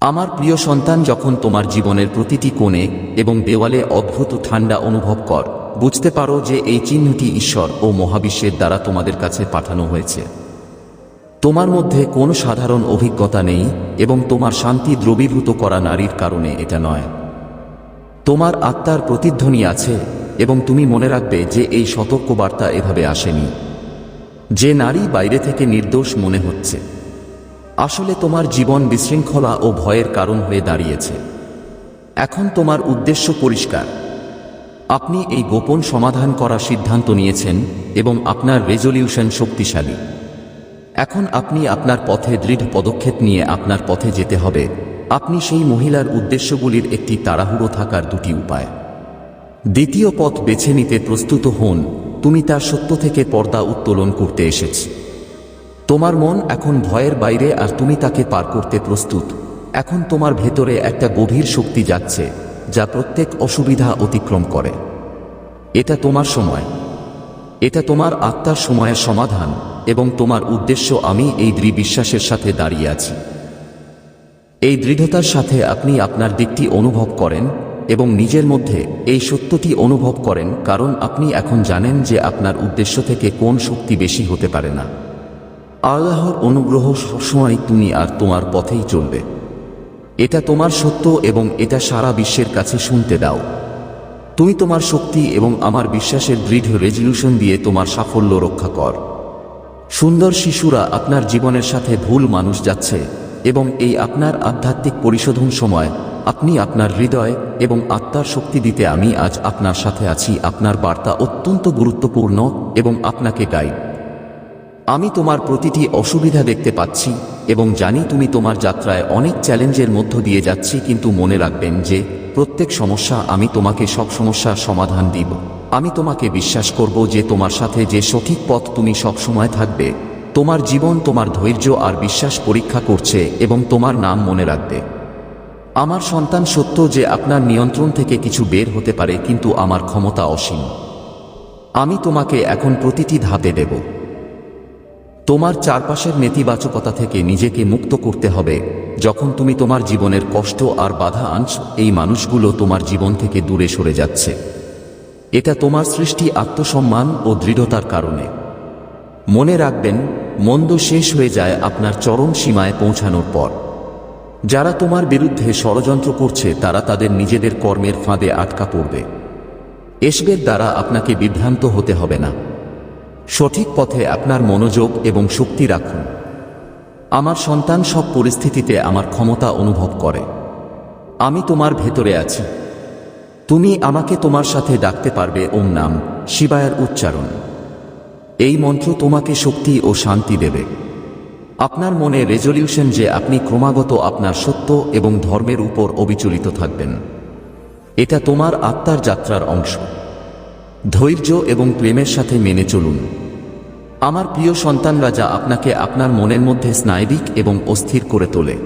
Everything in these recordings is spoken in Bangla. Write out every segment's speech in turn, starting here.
আমার প্রিয় সন্তান, যখন তোমার জীবনের প্রতিটি কোণে এবং দেওয়ালে অদ্ভুত ঠান্ডা অনুভব কর, বুঝতে পারো যে এই চিহ্নটি ঈশ্বর ও মহাবিশ্বের দ্বারা তোমাদের কাছে পাঠানো হয়েছে। তোমার মধ্যে কোনো সাধারণ অভিজ্ঞতা নেই এবং তোমার শান্তি দ্রবীভূত করা নারীর কারণে এটা নয়। তোমার আত্মার প্রতিধ্বনি আছে এবং তুমি মনে রাখবে যে এই সতর্কবার্তা এভাবে আসেনি। যে নারী বাইরে থেকে নির্দোষ মনে হচ্ছে। আসলে তোমার জীবন বিশৃঙ্খলা ও ভয়ের কারণ হয়ে দাঁড়িয়েছে। এখন তোমার উদ্দেশ্য পরিষ্কার। আপনি এই গোপন সমাধান করার সিদ্ধান্ত নিয়েছেন এবং আপনার রেজলিউশন শক্তিশালী। এখন আপনি আপনার পথে দৃঢ় পদক্ষেপ নিয়ে আপনার পথে যেতে হবে। আপনি সেই মহিলার উদ্দেশ্যগুলির একটি তাড়াহুড়ো থাকার দুটি উপায়। দ্বিতীয় পথ বেছে নিতে প্রস্তুত হন। তুমি তার সত্য থেকে পর্দা উত্তোলন করতে এসেছ। তোমার মন এখন ভয়ের বাইরে আর তুমি তাকে পার করতে প্রস্তুত। এখন তোমার ভেতরে একটা গভীর শক্তি যাচ্ছে, যা প্রত্যেক অসুবিধা অতিক্রম করে। এটা তোমার সময়। এটা তোমার আত্মার সময়ের সমাধান, এবং তোমার উদ্দেশ্য আমি এই দৃঢ় বিশ্বাসের সাথে দাঁড়িয়ে আছি। এই দৃঢ়তার সাথে আপনি আপনার দিকটি অনুভব করেন, এবং নিজের মধ্যে এই সত্যটি অনুভব করেন, কারণ আপনি এখন জানেন যে আপনার উদ্দেশ্য থেকে কোন শক্তি বেশি হতে পারে না। আল্লাহর অনুগ্রহ সবসময় তুমি আর তোমার পথেই চলবে। এটা তোমার সত্য এবং এটা সারা বিশ্বের কাছে শুনতে দাও। তুমি তোমার শক্তি এবং আমার বিশ্বাসের দৃঢ় রেজলিউশন দিয়ে তোমার সাফল্য রক্ষা কর। সুন্দর শিশুরা আপনার জীবনের সাথে ভুল মানুষ যাচ্ছে এবং এই আপনার আধ্যাত্মিক পরিশোধন সময় আপনি আপনার হৃদয় এবং আত্মার শক্তি দিতে আমি আজ আপনার সাথে আছি। আপনার বার্তা অত্যন্ত গুরুত্বপূর্ণ এবং আপনাকে গাইড আমি তোমার প্রতিটি অসুবিধা দেখতে পাচ্ছি এবং জানি তুমি তোমার যাত্রায় অনেক চ্যালেঞ্জের মধ্য দিয়ে যাচ্ছি, কিন্তু মনে রাখবেন যে প্রত্যেক সমস্যা আমি তোমাকে সব সমস্যার সমাধান দিব। আমি তোমাকে বিশ্বাস করব যে তোমার সাথে যে সঠিক পথ তুমি সব সময় থাকবে, তোমার জীবন, তোমার ধৈর্য আর বিশ্বাস পরীক্ষা করছে এবং তোমার নাম মনে রাখবে। আমার সন্তান সত্য যে আপনার নিয়ন্ত্রণ থেকে কিছু বের হতে পারে, কিন্তু আমার ক্ষমতা অসীম। আমি তোমাকে এখন প্রতিটি ধাপে দেব। তোমার চারপাশের নেতিবাচকতা থেকে নিজেকে মুক্ত করতে হবে। যখন তুমি তোমার জীবনের কষ্ট আর বাধা আনছ, এই মানুষগুলো তোমার জীবন থেকে দূরে সরে যাচ্ছে। এটা তোমার সৃষ্টি আত্মসম্মান ও দৃঢ়তার কারণে। মনে রাখবেন, মন্দ শেষ হয়ে যায় আপনার চরম সীমায় পৌঁছানোর পর। যারা তোমার বিরুদ্ধে ষড়যন্ত্র করছে, তারা তাদের নিজেদের কর্মের ফাঁদে আটকা পড়বে। এসবের দ্বারা আপনাকে বিভ্রান্ত হতে হবে না। সঠিক পথে আপনার মনোযোগ এবং শক্তি রাখুন। আমার সন্তান সব পরিস্থিতিতে আমার ক্ষমতা অনুভব করে। আমি তোমার ভেতরে আছি। তুমি আমাকে তোমার সাথে ডাকতে পারবে ওম নাম শিবায়ের উচ্চারণ। এই মন্ত্র তোমাকে শক্তি ও শান্তি দেবে। আপনার মনে রেজলিউশন যে আপনি ক্রমাগত আপনার সত্য এবং ধর্মের উপর অবিচলিত থাকবেন। এটা তোমার আত্মার যাত্রার অংশ। ধৈর্য এবং প্রেমের সাথে মেনে চলুন। আমার প্রিয় সন্তানরা যা আপনাকে আপনার মনের মধ্যে স্নায়বিক এবং অস্থির করে তোলে।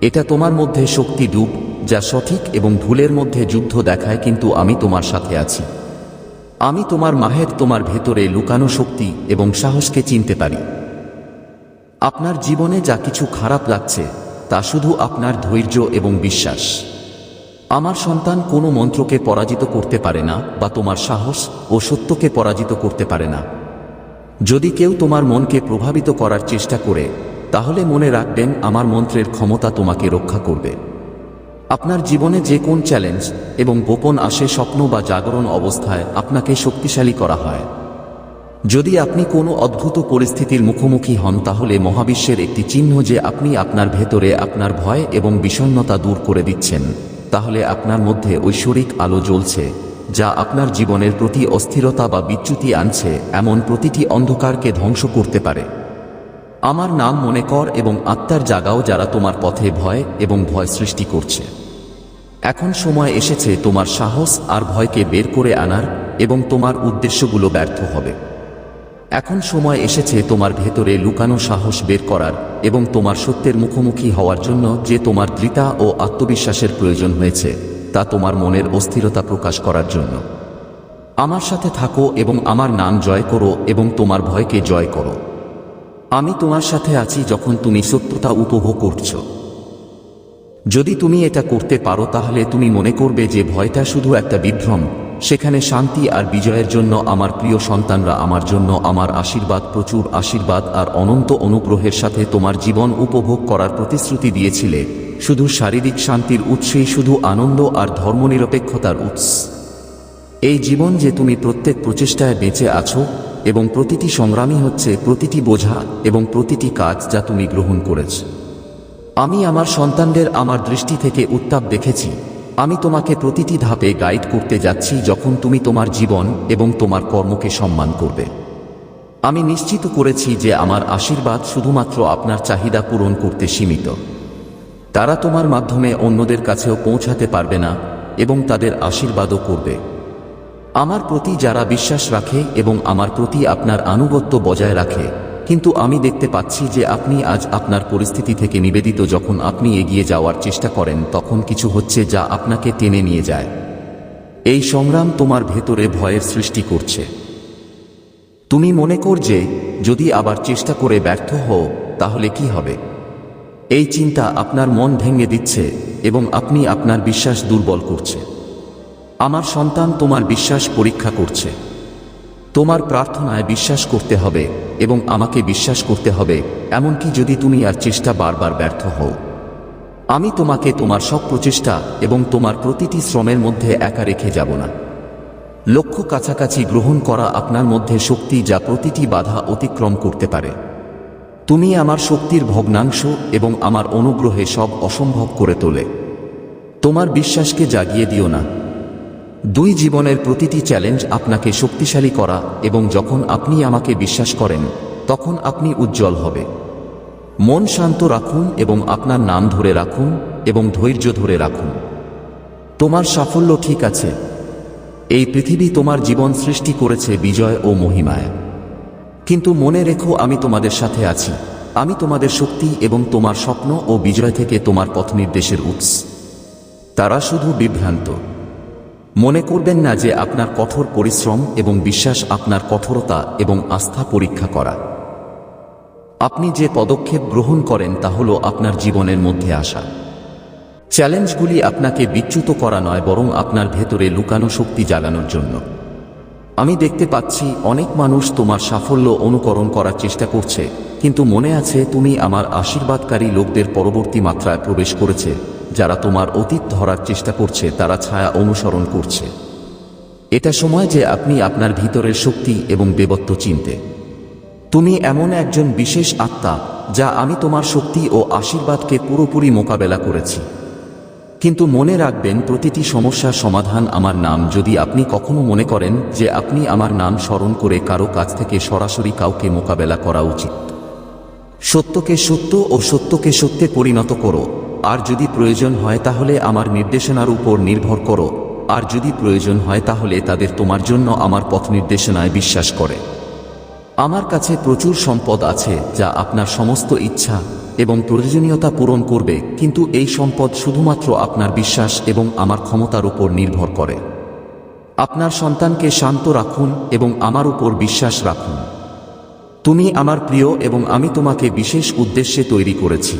এটা তোমার মধ্যে শক্তি ডুব, যা সঠিক এবং ভুলের মধ্যে যুদ্ধ দেখায় কিন্তু আমি তোমার সাথে আছি। আমি তোমার মাহের তোমার ভেতরে লুকানো শক্তি এবং সাহসকে চিনতে পারি। আপনার জীবনে যা কিছু খারাপ লাগছে, তা শুধু আপনার ধৈর্য এবং বিশ্বাস। আমার সন্তান কোনো মন্ত্রকে পরাজিত করতে পারে না, বা তোমার সাহস ও সত্যকে পরাজিত করতে পারে না। যদি কেউ তোমার মনকে প্রভাবিত করার চেষ্টা করে, তাহলে মনে রাখবেন আমার মন্ত্রের ক্ষমতা তোমাকে রক্ষা করবে। আপনার জীবনে যে কোন চ্যালেঞ্জ এবং গোপন আসে স্বপ্ন বা জাগরণ অবস্থায় আপনাকে শক্তিশালী করা হয়। যদি আপনি কোনো অদ্ভুত পরিস্থিতির মুখোমুখি হন, তাহলে মহাবিশ্বের একটি চিহ্ন যে আপনি আপনার ভেতরে আপনার ভয় এবং বিষণ্ণতা দূর করে দিচ্ছেন। তাহলে আপনার মধ্যে ঐশ্বরিক আলো জ্বলছে, যা আপনার জীবনের প্রতি অস্থিরতা বা বিচ্যুতি আনছে, এমন প্রতিটি অন্ধকারকে ধ্বংস করতে পারে। আমার নাম মনে কর এবং আত্মার জাগাও যারা তোমার পথে ভয় এবং ভয় সৃষ্টি করছে। এখন সময় এসেছে তোমার সাহস আর ভয়কে বের করে আনার এবং তোমার উদ্দেশ্যগুলো ব্যর্থ হবে। এখন সময় এসেছে তোমার ভেতরে লুকানো সাহস বের করার এবং তোমার সত্যের মুখোমুখি হওয়ার জন্য যে তোমার দৃঢ়তা ও আত্মবিশ্বাসের প্রয়োজন হয়েছে, তা তোমার মনের অস্থিরতা প্রকাশ করার জন্য। আমার সাথে থাকো এবং আমার নাম জয় করো এবং তোমার ভয়কে জয় করো। আমি তোমার সাথে আছি যখন তুমি সত্যতা উপভোগ করছ। যদি তুমি এটা করতে পারো তাহলে তুমি মনে করবে যে ভয়টা শুধু একটা বিভ্রম সেখানে শান্তি আর বিজয়ের জন্য আমার প্রিয় সন্তানরা আমার জন্য আমার আশীর্বাদ, প্রচুর আশীর্বাদ আর অনন্ত অনুগ্রহের সাথে তোমার জীবন উপভোগ করার প্রতিশ্রুতি দিয়েছিলে। শুধু শারীরিক শান্তির উৎসেই শুধু আনন্দ আর ধর্মনিরপেক্ষতার উৎস। এই জীবন যে তুমি প্রত্যেক প্রচেষ্টায় বেঁচে আছো এবং প্রতিটি সংগ্রামই হচ্ছে প্রতিটি বোঝা এবং প্রতিটি কাজ যা তুমি গ্রহণ করেছ। আমি আমার সন্তানদের আমার দৃষ্টি থেকে উত্তাপ দেখেছি। আমি তোমাকে প্রতিটি ধাপে গাইড করতে যাচ্ছি যখন তুমি তোমার জীবন এবং তোমার কর্মকে সম্মান করবে। আমি নিশ্চিত করেছি যে আমার আশীর্বাদ শুধুমাত্র আপনার চাহিদা পূরণ করতে সীমিত। তারা তোমার মাধ্যমে অন্যদের কাছেও পৌঁছাতে পারবে না এবং তাদের আশীর্বাদও করবে। আমার প্রতি যারা বিশ্বাস রাখে এবং আমার প্রতি আপনার আনুগত্য বজায় রাখে কিন্তু আমি দেখতে পাচ্ছি যে আপনি আজ আপনার পরিস্থিতি থেকে নিবেদিত যখন আপনি এগিয়ে যাওয়ার চেষ্টা করেন, তখন কিছু হচ্ছে যা আপনাকে টেনে নিয়ে যায়। এই সংগ্রাম তোমার ভেতরে ভয়ের সৃষ্টি করছে। তুমি মনে কর যে, যদি আবার চেষ্টা করে ব্যর্থ হও, তাহলে কি হবে? এই চিন্তা আপনার মন ভেঙে দিচ্ছে এবং আপনি আপনার বিশ্বাস দুর্বল করছে। আমার সন্তান তোমার বিশ্বাস পরীক্ষা করছে। তোমার প্রার্থনায় বিশ্বাস করতে হবে এবং আমাকে বিশ্বাস করতে হবে, এমনকি যদি তুমি আর চেষ্টা বারবার ব্যর্থ হও। আমি তোমাকে তোমার সব প্রচেষ্টা এবং তোমার প্রতিটি শ্রমের মধ্যে একা রেখে যাব না। লক্ষ্য কাছাকাছি গ্রহণ করা আপনার মধ্যে শক্তি যা প্রতিটি বাধা অতিক্রম করতে পারে। তুমি আমার শক্তির ভগ্নাংশ এবং আমার অনুগ্রহে সব অসম্ভব করে তোলে। তোমার বিশ্বাসকে জাগিয়ে দিও না। দুই জীবনের প্রতিটি চ্যালেঞ্জ আপনাকে শক্তিশালী করা এবং যখন আপনি আমাকে বিশ্বাস করেন, তখন আপনি উজ্জ্বল হবে। মন শান্ত রাখুন এবং আপনার নাম ধরে রাখুন এবং ধৈর্য ধরে রাখুন। তোমার সাফল্য ঠিক আছে। এই পৃথিবী তোমার জীবন সৃষ্টি করেছে বিজয় ও মহিমায়। কিন্তু মনে রেখো, আমি তোমাদের সাথে আছি। আমি তোমাদের শক্তি এবং তোমার স্বপ্ন ও বিজয় থেকে তোমার পথ নির্দেশের উৎস। তারা শুধু বিভ্রান্ত। মনে করবেন না যে আপনার কঠোর পরিশ্রম এবং বিশ্বাস আপনার কঠোরতা এবং আস্থা পরীক্ষা করা। আপনি যে পদক্ষেপ গ্রহণ করেন তা হল আপনার জীবনের মধ্যে আসা। চ্যালেঞ্জগুলি আপনাকে বিচ্যুত করা নয়, বরং আপনার ভেতরে লুকানো শক্তি জ্বালানোর জন্য। আমি দেখতে পাচ্ছি অনেক মানুষ তোমার সাফল্য অনুকরণ করার চেষ্টা করছে, কিন্তু মনে আছে তুমি আমার আশীর্বাদকারী লোকদের পরবর্তী মাত্রায় প্রবেশ করেছে। যারা তোমার অতীত ধরার চেষ্টা করছে, তারা ছায়া অনুসরণ করছে। এটা সময় যে আপনি আপনার ভিতরের শক্তি এবং দেবত্ব চিনতে। তুমি এমন একজন বিশেষ আত্মা, যা আমি তোমার শক্তি ও আশীর্বাদকে পুরোপুরি মোকাবেলা করেছি। কিন্তু মনে রাখবেন, প্রতিটি সমস্যার সমাধান আমার নাম। যদি আপনি কখনো মনে করেন যে আপনি আমার নাম স্মরণ করে কারও কাছ থেকে সরাসরি কাউকে মোকাবেলা করা উচিত। সত্যকে সত্য ও সত্যকে সত্যে পরিণত করো। আর যদি প্রয়োজন হয় তাহলে আমার নির্দেশনার উপর নির্ভর করো। আর যদি প্রয়োজন হয় তাহলে তাদের তোমার জন্য আমার পথ নির্দেশনায় বিশ্বাস করে। আমার কাছে প্রচুর সম্পদ আছে যা আপনার সমস্ত ইচ্ছা এবং প্রয়োজনীয়তা পূরণ করবে, কিন্তু এই সম্পদ শুধুমাত্র আপনার বিশ্বাস এবং আমার ক্ষমতার উপর নির্ভর করে। আপনার সন্তানকে শান্ত রাখুন এবং আমার উপর বিশ্বাস রাখুন। তুমি আমার প্রিয় এবং আমি তোমাকে বিশেষ উদ্দেশ্যে তৈরি করেছি।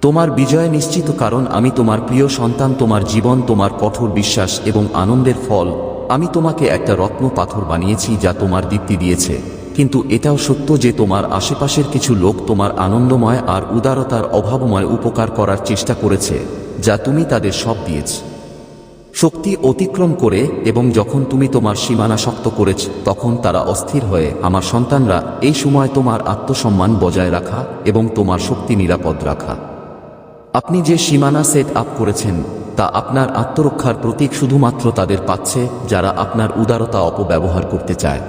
তোমার বিজয় নিশ্চিত কারণ আমি তোমার প্রিয় সন্তান, তোমার জীবন, তোমার কঠোর বিশ্বাস এবং আনন্দের ফল। আমি তোমাকে একটা রত্ন পাথর বানিয়েছি যা তোমার দীপ্তি দিয়েছে। কিন্তু এটাও সত্য যে তোমার আশেপাশের কিছু লোক তোমার আনন্দময় আর উদারতার অভাবময় উপকার করার চেষ্টা করেছে, যা তুমি তাদের সব দিয়েছ। শক্তি অতিক্রম করে এবং যখন তুমি তোমার সীমানা শক্ত করেছ, তখন তারা অস্থির হয়ে, আমার সন্তানরা, এই সময় তোমার আত্মসম্মান বজায় রাখা এবং তোমার শক্তি নিরাপদ রাখা। আপনি যে সীমানা সেট আপ করেছেন, তা আপনার আত্মরক্ষার প্রতীক শুধুমাত্র তাদের পাচ্ছে, যারা আপনার উদারতা অপব্যবহার করতে চায়।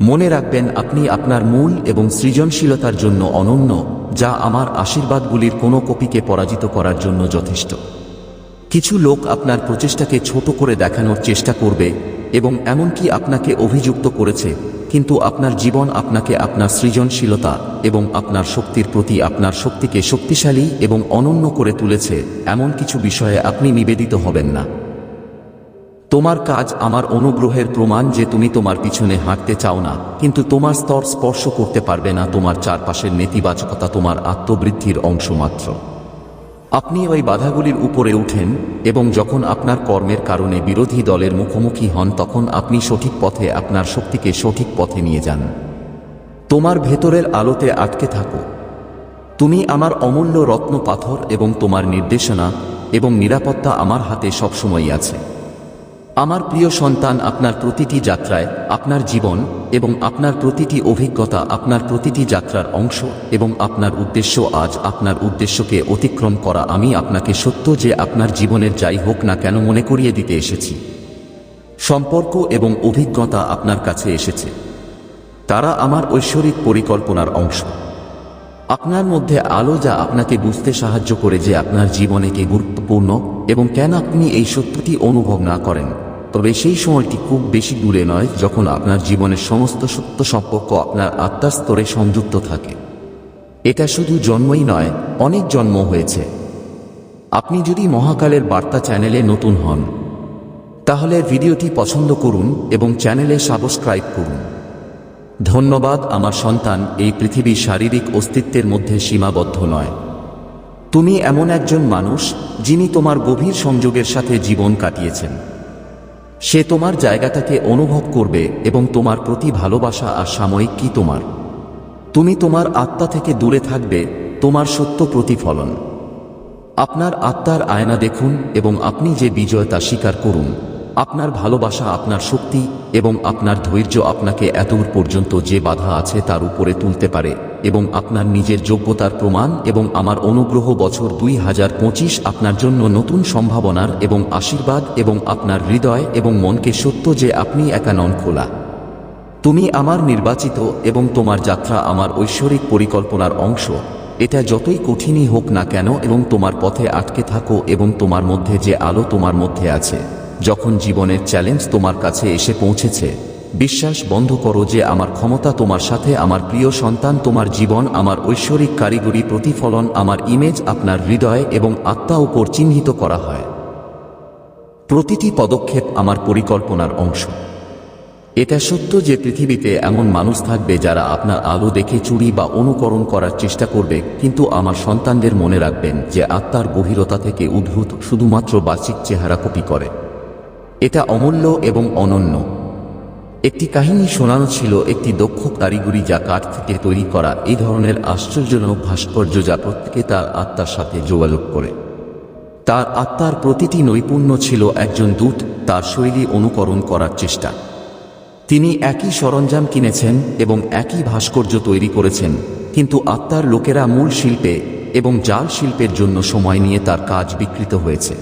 মনে রাখবেন, আপনি আপনার মূল এবং সৃজনশীলতার জন্য অনন্য, যা আমার আশীর্বাদগুলির কোনো কপিকে পরাজিত করার জন্য যথেষ্ট। কিছু লোক আপনার প্রচেষ্টাকে ছোট করে দেখানোর চেষ্টা করবে, এবং এমনকি আপনাকে অভিযুক্ত করেছে কিন্তু আপনার জীবন আপনাকে আপনার সৃজনশীলতা এবং আপনার শক্তির প্রতি আপনার শক্তিকে শক্তিশালী এবং অনন্য করে তুলেছে, এমন কিছু বিষয়ে আপনি নিবেদিত হবেন না। তোমার কাজ আমার অনুগ্রহের প্রমাণ যে তুমি তোমার পিছনে হাঁটতে চাও না, কিন্তু তোমার স্তর স্পর্শ করতে পারবে না, তোমার চারপাশের নেতিবাচকতা তোমার আত্মবৃদ্ধির অংশ মাত্র। আপনি ওই বাধাগুলির উপরে উঠেন এবং যখন আপনার কর্মের কারণে বিরোধী দলের মুখোমুখি হন, তখন আপনি সঠিক পথে আপনার শক্তিকে সঠিক পথে নিয়ে যান। তোমার ভেতরের আলোতে আটকে থাকো। তুমি আমার অমূল্য রত্ন পাথর এবং তোমার নির্দেশনা এবং নিরাপত্তা আমার হাতে সবসময়ই আছে। আমার প্রিয় সন্তান, আপনার প্রতিটি যাত্রায় আপনার জীবন এবং আপনার প্রতিটি অভিজ্ঞতা আপনার প্রতিটি যাত্রার অংশ এবং আপনার উদ্দেশ্য আজ আপনার উদ্দেশ্যকে অতিক্রম করা। আমি আপনাকে সত্য যে আপনার জীবনের যাই হোক না কেন মনে করিয়ে দিতে এসেছি। সম্পর্ক এবং অভিজ্ঞতা আপনার কাছে এসেছে। তারা আমার ঐশ্বরিক পরিকল্পনার অংশ। আপনার মধ্যে আলো যা আপনাকে বুঝতে সাহায্য করে যে আপনার জীবনে কি গুরুত্বপূর্ণ এবং কেন আপনি এই সত্যটি অনুভব না করেন। তবে সেই সময়টি খুব বেশি দূরে নয় যখন আপনার জীবনের সমস্ত সত্য সম্পর্ক আপনার আত্মার স্তরে সংযুক্ত থাকে। এটা শুধু জন্মই নয়, অনেক জন্ম হয়েছে। আপনি যদি মহাকালের বার্তা চ্যানেলে নতুন হন, তাহলে ভিডিওটি পছন্দ করুন এবং চ্যানেলে সাবস্ক্রাইব করুন। ধন্যবাদ, আমার সন্তান, এই পৃথিবী শারীরিক অস্তিত্বের মধ্যে সীমাবদ্ধ নয়। তুমি এমন একজন মানুষ, যিনি তোমার গভীর সংযোগের সাথে জীবন কাটিয়েছেন। সে তোমার জায়গাটাকে অনুভব করবে এবং তোমার প্রতি ভালোবাসা আর সাময়িক কি তোমার? তুমি তোমার আত্মা থেকে দূরে থাকবে, তোমার সত্য প্রতিফলন। আপনার আত্মার আয়না দেখুন এবং আপনি যে বিজয় তা স্বীকার করুন। আপনার ভালোবাসা আপনার শক্তি এবং আপনার ধৈর্য আপনাকে এতদূর পর্যন্ত যে বাধা আছে তার উপরে তুলতে পারে। এবং আপনার নিজের যোগ্যতার প্রমাণ এবং আমার অনুগ্রহ বছর দুই হাজার পঁচিশ আপনার জন্য নতুন সম্ভাবনার এবং আশীর্বাদ এবং আপনার হৃদয় এবং মনকে সত্য যে আপনি একা নন খোলা। তুমি আমার নির্বাচিত এবং তোমার যাত্রা আমার ঐশ্বরিক পরিকল্পনার অংশ। এটা যতই কঠিনই হোক না কেন এবং তোমার পথে আটকে থাকো এবং তোমার মধ্যে যে আলো তোমার মধ্যে আছে। যখন জীবনের চ্যালেঞ্জ তোমার কাছে এসে পৌঁছেছে বিশ্বাস বন্ধ করো যে আমার ক্ষমতা তোমার সাথে, আমার প্রিয় সন্তান তোমার জীবন, আমার ঐশ্বরিক কারিগরি প্রতিফলন, আমার ইমেজ আপনার হৃদয় এবং আত্মা উপর চিহ্নিত করা হয়। প্রতিটি পদক্ষেপ আমার পরিকল্পনার অংশ। এটা সত্য যে পৃথিবীতে এমন মানুষ থাকবে যারা আপনার আলো দেখে চুরি বা অনুকরণ করার চেষ্টা করবে, কিন্তু আমার সন্তানদের মনে রাখবেন যে আত্মার গভীরতা থেকে উদ্ভূত শুধুমাত্র বাচিক চেহারা কপি করে। এটা অমূল্য এবং অনন্য। একটি কাহিনী শোনানো ছিল একটি দক্ষ কারিগরি যা কাঠ থেকে তৈরি করা এই ধরনের আশ্চর্যজনক ভাস্কর্য যা প্রত্যেকে তার আত্মার সাথে যোগাযোগ করে। তার আত্মার প্রতিটি নৈপুণ্য ছিল একজন দূত তার শৈলী অনুকরণ করার চেষ্টা। তিনি একই সরঞ্জাম কিনেছেন এবং একই ভাস্কর্য তৈরি করেছেন, কিন্তু আত্মার লোকেরা মূল শিল্পে এবং জাল শিল্পের জন্য সময় নিয়ে তার কাজ বিকৃত হয়েছে।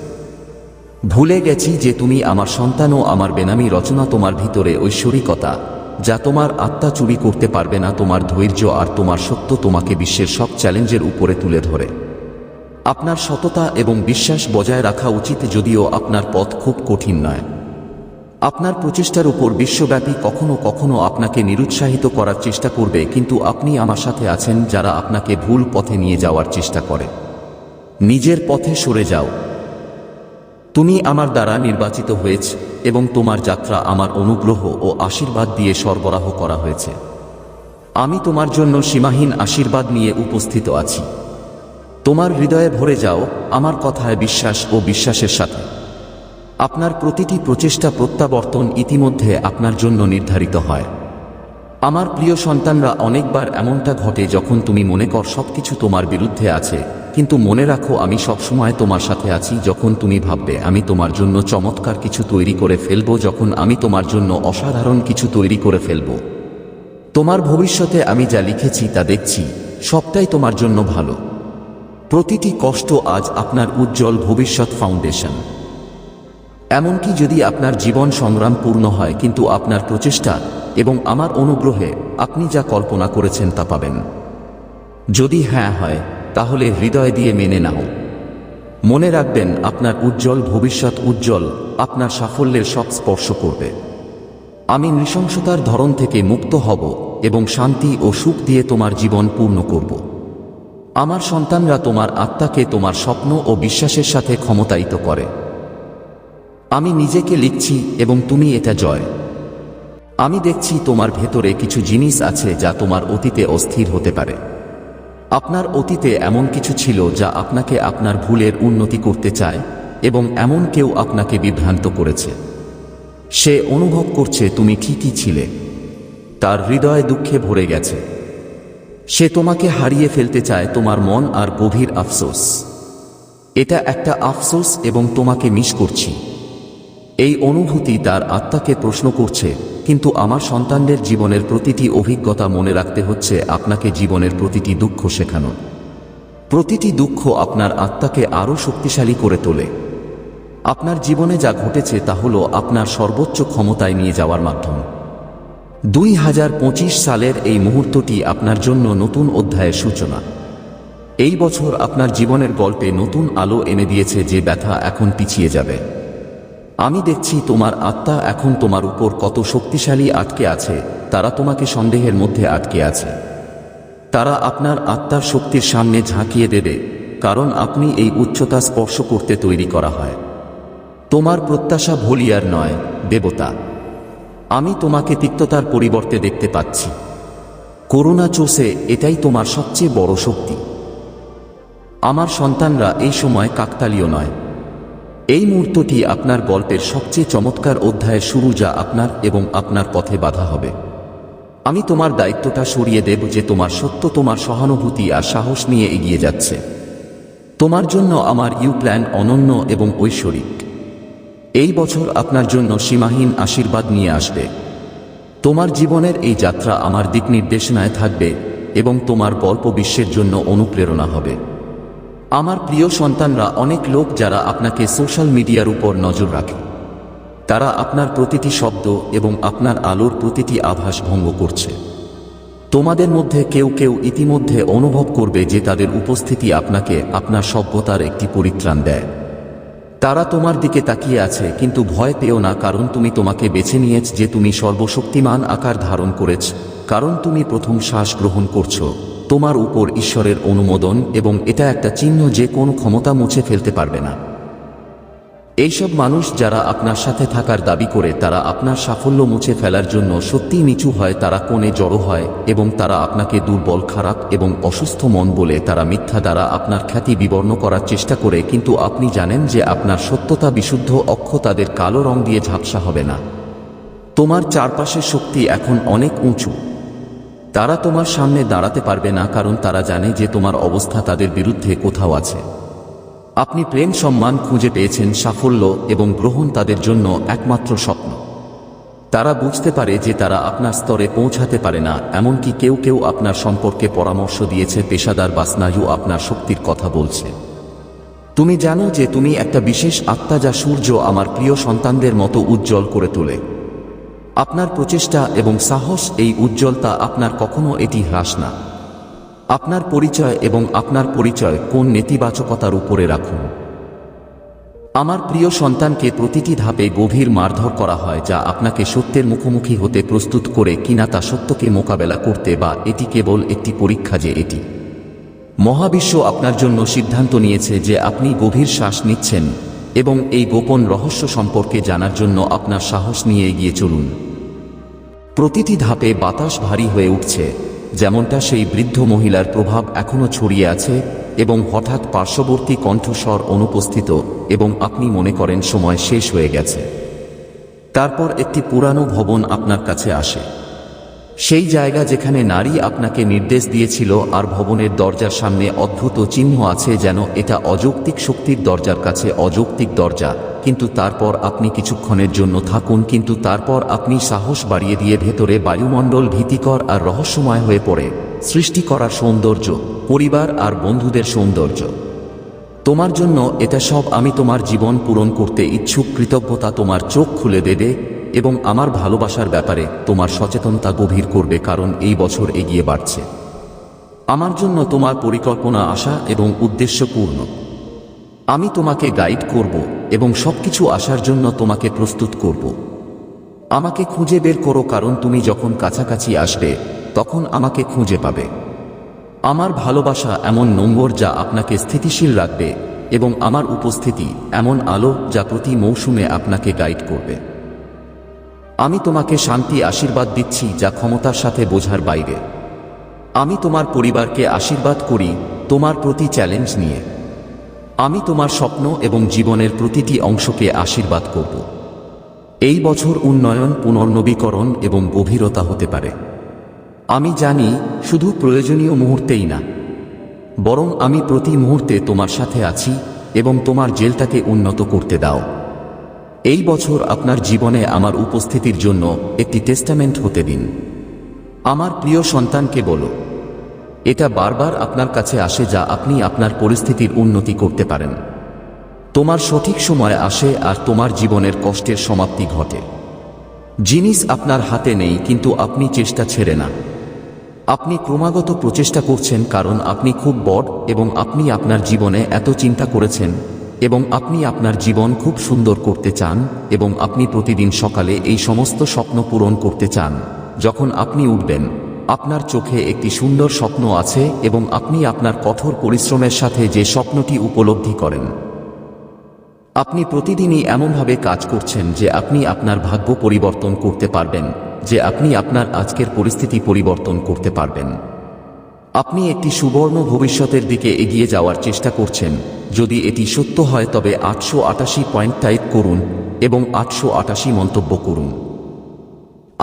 ভুলে গেছি যে তুমি আমার সন্তান ও আমার বেনামি রচনা তোমার ভিতরে ঐশ্বরিকতা, যা তোমার আত্মা চুরি করতে পারবে না, তোমার ধৈর্য আর তোমার সত্য তোমাকে বিশ্বের সব চ্যালেঞ্জের উপরে তুলে ধরে। আপনার সততা এবং বিশ্বাস বজায় রাখা উচিত যদিও আপনার পথ খুব কঠিন নয়। আপনার প্রচেষ্টার উপর বিশ্বব্যাপী কখনো কখনো আপনাকে নিরুৎসাহিত করার চেষ্টা করবে, কিন্তু আপনি আমার সাথে আছেন যারা আপনাকে ভুল পথে নিয়ে যাওয়ার চেষ্টা করে। নিজের পথে সরে যাও। তুমি আমার দ্বারা নির্বাচিত হয়েছ এবং তোমার যাত্রা আমার অনুগ্রহ ও আশীর্বাদ দিয়ে সরবরাহ করা হয়েছে। আমি তোমার জন্য সীমাহীন আশীর্বাদ নিয়ে উপস্থিত আছি। তোমার হৃদয়ে ভরে যাও আমার কথায় বিশ্বাস ও বিশ্বাসের সাথে। আপনার প্রতিটি প্রচেষ্টা প্রত্যাবর্তন ইতিমধ্যে আপনার জন্য নির্ধারিত হয়। আমার প্রিয় সন্তানরা, অনেকবার এমনটা ঘটে যখন তুমি মনে কর সবকিছু তোমার বিরুদ্ধে আছে। কিন্তু মনে রাখো, আমি সবসময় তোমার সাথে আছি যখন তুমি ভাববে, আমি তোমার জন্য চমৎকার কিছু তৈরি করে ফেলব, যখন আমি তোমার জন্য অসাধারণ কিছু তৈরি করে ফেলব। তোমার ভবিষ্যতে আমি যা লিখেছি তা দেখছি, সবটাই তোমার জন্য ভালো। প্রতিটি কষ্ট আজ আপনার উজ্জ্বল ভবিষ্যৎ ফাউন্ডেশন। এমনকি যদি আপনার জীবন সংগ্রাম পূর্ণ হয়, কিন্তু আপনার প্রচেষ্টা এবং আমার অনুগ্রহে আপনি যা কল্পনা করেছেন তা পাবেন। যদি হ্যাঁ হয় তাহলে হৃদয় দিয়ে মেনে নাও। মনে রাখবেন, আপনার উজ্জ্বল ভবিষ্যৎ উজ্জ্বল, আপনার সাফল্যের সব স্পর্শ করবে। আমি নৃশংসতার ধরন থেকে মুক্ত হব এবং শান্তি ও সুখ দিয়ে তোমার জীবন পূর্ণ করব। আমার সন্তানরা তোমার আত্মাকে তোমার স্বপ্ন ও বিশ্বাসের সাথে ক্ষমতায়িত করে। আমি নিজেকে লিখছি এবং তুমি এটা জয়। আমি দেখছি তোমার ভেতরে কিছু জিনিস আছে যা তোমার অতীতে অস্থির হতে পারে। আপনার অতীতে এমন কিছু ছিল যা আপনাকে আপনার ভুলের উন্নতি করতে চায় এবং এমন কেউ আপনাকে বিভ্রান্ত করেছে। সে অনুভব করছে তুমি ঠিকই ছিলে। তার হৃদয় দুঃখে ভরে গেছে। সে তোমাকে হারিয়ে ফেলতে চায় তোমার মন আর গভীর আফসোস। এটা একটা আফসোস এবং তোমাকে মিস করছি। এই অনুভূতি তার আত্মাকে প্রশ্ন করছে কিন্তু আমার সন্তানদের জীবনের প্রতিটি অভিজ্ঞতা মনে রাখতে হচ্ছে আপনাকে জীবনের প্রতিটি দুঃখ শেখানো। প্রতিটি দুঃখ আপনার আত্মাকে আরও শক্তিশালী করে তোলে। আপনার জীবনে যা ঘটেছে তা হল আপনার সর্বোচ্চ ক্ষমতায় নিয়ে যাওয়ার মাধ্যম। দুই হাজার পঁচিশ সালের এই মুহূর্তটি আপনার জন্য নতুন অধ্যায়ের সূচনা। এই বছর আপনার জীবনের গল্পে নতুন আলো এনে দিয়েছে যে ব্যথা এখন পিছিয়ে যাবে। আমি দেখছি তোমার আত্মা এখন তোমার উপর কত শক্তিশালী আটকে আছে, তারা তোমাকে সন্দেহের মধ্যে আটকে আছে। তারা আপনার আত্মার শক্তির সামনে ঝাঁকিয়ে দেবে, কারণ আপনি এই উচ্চতা স্পর্শ করতে তৈরি করা হয়। তোমার প্রত্যাশা ভলিয়ার নয়, দেবতা। আমি তোমাকে তিক্ততার পরিবর্তে দেখতে পাচ্ছি। করুণা চোষে, এটাই তোমার সবচেয়ে বড় শক্তি। আমার সন্তানরা এই সময় কাকতালীয় নয়। এই মুহূর্তটি আপনার গল্পের সবচেয়ে চমৎকার অধ্যায়ের শুরু যা আপনার এবং আপনার পথে বাধা হবে। আমি তোমার দায়িত্বটা সরিয়ে দেব যে তোমার সত্য, তোমার সহানুভূতি আর সাহস নিয়ে এগিয়ে যাচ্ছে। তোমার জন্য আমার ইউ প্ল্যান অনন্য এবং ঐশ্বরিক। এই বছর আপনার জন্য সীমাহীন আশীর্বাদ নিয়ে আসবে। তোমার জীবনের এই যাত্রা আমার দিক নির্দেশনায় থাকবে এবং তোমার গল্প বিশ্বের জন্য অনুপ্রেরণা হবে। আমার প্রিয় সন্তানরা অনেক লোক যারা আপনাকে সোশ্যাল মিডিয়ার উপর নজর রাখে। তারা আপনার প্রতিটি শব্দ এবং আপনার আলোর প্রতিটি আভাস ভঙ্গ করছে। তোমাদের মধ্যে কেউ কেউ ইতিমধ্যে অনুভব করবে যে তাদের উপস্থিতি আপনাকে আপনার সভ্যতার একটি পরিত্রাণ দেয়। তারা তোমার দিকে তাকিয়ে আছে, কিন্তু ভয় পেও না, কারণ তুমি তোমাকে বেছে নিয়েছ যে তুমি সর্বশক্তিমান আকার ধারণ করেছ, কারণ তুমি প্রথম শ্বাস গ্রহণ করছ। তোমার উপর ঈশ্বরের অনুমোদন এবং এটা একটা চিহ্ন যে কোন ক্ষমতা মুছে ফেলতে পারবে না। এইসব মানুষ যারা আপনার সাথে থাকার দাবি করে, তারা আপনার সাফল্য মুছে ফেলার জন্য সত্যিই নিচু হয়, তারা কোণে জড়ো হয় এবং তারা আপনাকে দুর্বল, খারাপ এবং অসুস্থ মন বলে তারা মিথ্যা দ্বারা আপনার খ্যাতি বিবর্ণ করার চেষ্টা করে, কিন্তু আপনি জানেন যে আপনার সত্যতা বিশুদ্ধ অক্ষ তাদের কালো রং দিয়ে ঝাপসা হবে না। তোমার চারপাশের শক্তি এখন অনেক উঁচু। তারা তোমার সামনে দাঁড়াতে পারবে না, কারণ তারা জানে যে তোমার অবস্থা তাদের বিরুদ্ধে কোথাও আছে। আপনি প্রেম সম্মান খুঁজে পেয়েছেন, সাফল্য এবং গ্রহণ তাদের জন্য একমাত্র স্বপ্ন। তারা বুঝতে পারে যে তারা আপনার স্তরে পৌঁছাতে পারে না, এমনকি কেউ কেউ আপনার সম্পর্কে পরামর্শ দিয়েছে, পেশাদার বা স্নায়ু আপনার শক্তির কথা বলছে। তুমি জানো যে তুমি একটা বিশেষ আত্মা যা সূর্য আমার প্রিয় সন্তানদের মতো উজ্জ্বল করে তোলে। আপনার প্রচেষ্টা এবং সাহস এই উজ্জ্বলতা আপনার কখনো এটি হ্রাস না। আপনার পরিচয় এবং আপনার পরিচয় কোন নেতিবাচকতার উপরে রাখুন। আমার প্রিয় সন্তানকে প্রতিটি ধাপে গভীর মারধর করা হয় যা আপনাকে সত্যের মুখোমুখি হতে প্রস্তুত করে কিনা তা সত্যকে মোকাবেলা করতে বা এটি কেবল একটি পরীক্ষা যে এটি। মহাবিশ্ব আপনার জন্য সিদ্ধান্ত নিয়েছে যে আপনি গভীর শ্বাস নিচ্ছেন। এবং এই গোপন রহস্য সম্পর্কে জানার জন্য আপনার সাহস নিয়ে এগিয়ে চলুন। প্রতিটি ধাপে বাতাস ভারী হয়ে উঠছে, যেমনটা সেই বৃদ্ধ মহিলার প্রভাব এখনও ছড়িয়ে আছে এবং হঠাৎ পার্শ্ববর্তী কণ্ঠস্বর অনুপস্থিত এবং আপনি মনে করেন সময় শেষ হয়ে গেছে। তারপর একটি পুরানো ভবন আপনার কাছে আসে। সেই জায়গা যেখানে নারী আপনাকে নির্দেশ দিয়েছিল আর ভবনের দরজার সামনে অদ্ভুত চিহ্ন আছে যেন এটা অযৌক্তিক শক্তির দরজার কাছে অযৌক্তিক দরজা। কিন্তু তারপর আপনি কিছুক্ষণের জন্য থাকুন, কিন্তু তারপর আপনি সাহস বাড়িয়ে দিয়ে ভেতরে বায়ুমণ্ডল ভীতিকর আর রহস্যময় হয়ে পড়ে। সৃষ্টি করার সৌন্দর্য, পরিবার আর বন্ধুদের সৌন্দর্য। তোমার জন্য এটা সব আমি তোমার জীবন পূরণ করতে ইচ্ছুক, কৃতজ্ঞতা তোমার চোখ খুলে দেবে এবং আমার ভালোবাসার ব্যাপারে তোমার সচেতনতা গভীর করবে কারণ এই বছর এগিয়ে বাড়ছে। আমার জন্য তোমার পরিকল্পনা আশা এবং উদ্দেশ্যপূর্ণ আমি তোমাকে গাইড করব এবং সবকিছু আসার জন্য তোমাকে প্রস্তুত করব। আমাকে খুঁজে বের করো কারণ তুমি যখন কাছাকাছি আসবে, তখন আমাকে খুঁজে পাবে। আমার ভালোবাসা এমন নম্বর যা আপনাকে স্থিতিশীল রাখবে এবং আমার উপস্থিতি এমন আলো যা প্রতি মৌসুমে আপনাকে গাইড করবে। আমি তোমাকে শান্তি আশীর্বাদ দিচ্ছি যা ক্ষমতার সাথে বোঝার বাইরে। আমি তোমার পরিবারকে আশীর্বাদ করি, তোমার প্রতি চ্যালেঞ্জ নিয়ে। আমি তোমার স্বপ্ন এবং জীবনের প্রতিটি অংশকে আশীর্বাদ করব। এই বছর উন্নয়ন, পুনর্নবীকরণ এবং গভীরতা হতে পারে। আমি জানি, শুধু প্রয়োজনীয় মুহূর্তেই না, বরং আমি প্রতি মুহূর্তে তোমার সাথে আছি এবং তোমার জেলটাকে উন্নত করতে দাও। এই বছর আপনার জীবনে আমার উপস্থিতির জন্য একটি টেস্টামেন্ট হতে দিন। আমার প্রিয় সন্তানকে বলো, এটা বারবার আপনার কাছে আসে যা আপনি আপনার পরিস্থিতির উন্নতি করতে পারেন। তোমার সঠিক সময় আসে আর তোমার জীবনের কষ্টের সমাপ্তি ঘটে। জিনিস আপনার হাতে নেই কিন্তু আপনি চেষ্টা ছেড়ে না। আপনি ক্রমাগত প্রচেষ্টা করছেন কারণ আপনি খুব বড় এবং আপনি আপনার জীবনে এত চিন্তা করেছেন এবং আপনি আপনার জীবন খুব সুন্দর করতে চান এবং আপনি প্রতিদিন সকালে এই সমস্ত স্বপ্ন পূরণ করতে চান। যখন আপনি উঠবেন, আপনার চোখে একটি সুন্দর স্বপ্ন আছে এবং আপনি আপনার কঠোর পরিশ্রমের সাথে যে স্বপ্নটি উপলব্ধি করেন। আপনি প্রতিদিনই এমনভাবে কাজ করছেন যে আপনি আপনার ভাগ্য পরিবর্তন করতে পারবেন, যে আপনি আপনার আজকের পরিস্থিতি পরিবর্তন করতে পারবেন। আপনি একটি সুবর্ণ ভবিষ্যতের দিকে এগিয়ে যাওয়ার চেষ্টা করছেন যদি এটি সত্য হয়, তবে আটশো আটাশি পয়েন্ট টাইপ করুন এবং আটশো আটাশি মন্তব্য করুন।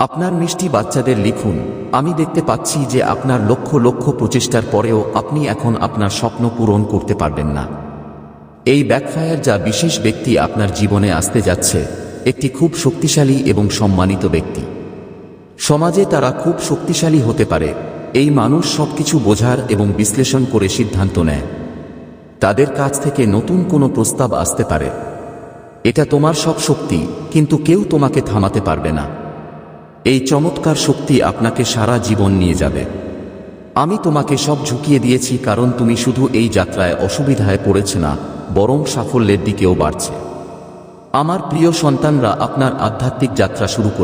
আপনার মিষ্টি বাচ্চাদের লিখুন, আমি দেখতে পাচ্ছি যে আপনার লক্ষ লক্ষ প্রচেষ্টার পরেও আপনি এখন আপনার স্বপ্ন পূরণ করতে পারবেন না। এই ব্যাকফায়ার যা বিশেষ ব্যক্তি আপনার জীবনে আসতে যাচ্ছে, একটি খুব শক্তিশালী এবং সম্মানিত ব্যক্তি। সমাজে তারা খুব শক্তিশালী হতে পারে, এই মানুষ সবকিছু বোঝার এবং বিশ্লেষণ করে সিদ্ধান্ত নেয়। তাদের কাছ থেকে নতুন কোনো প্রস্তাব আসতে পারে। এটা তোমার সব শক্তি, কিন্তু কেউ তোমাকে থামাতে পারবে না। এই চমৎকার শক্তি আপনাকে সারা জীবন নিয়ে যাবে। আমি তোমাকে সব ঝুঁকিয়ে দিয়েছি কারণ তুমি শুধু এই যাত্রায় অসুবিধায় পড়েছে না, বরং সাফল্যের দিকেও বাড়ছে। আমার প্রিয় সন্তানরা আপনার আধ্যাত্মিক যাত্রা শুরু করে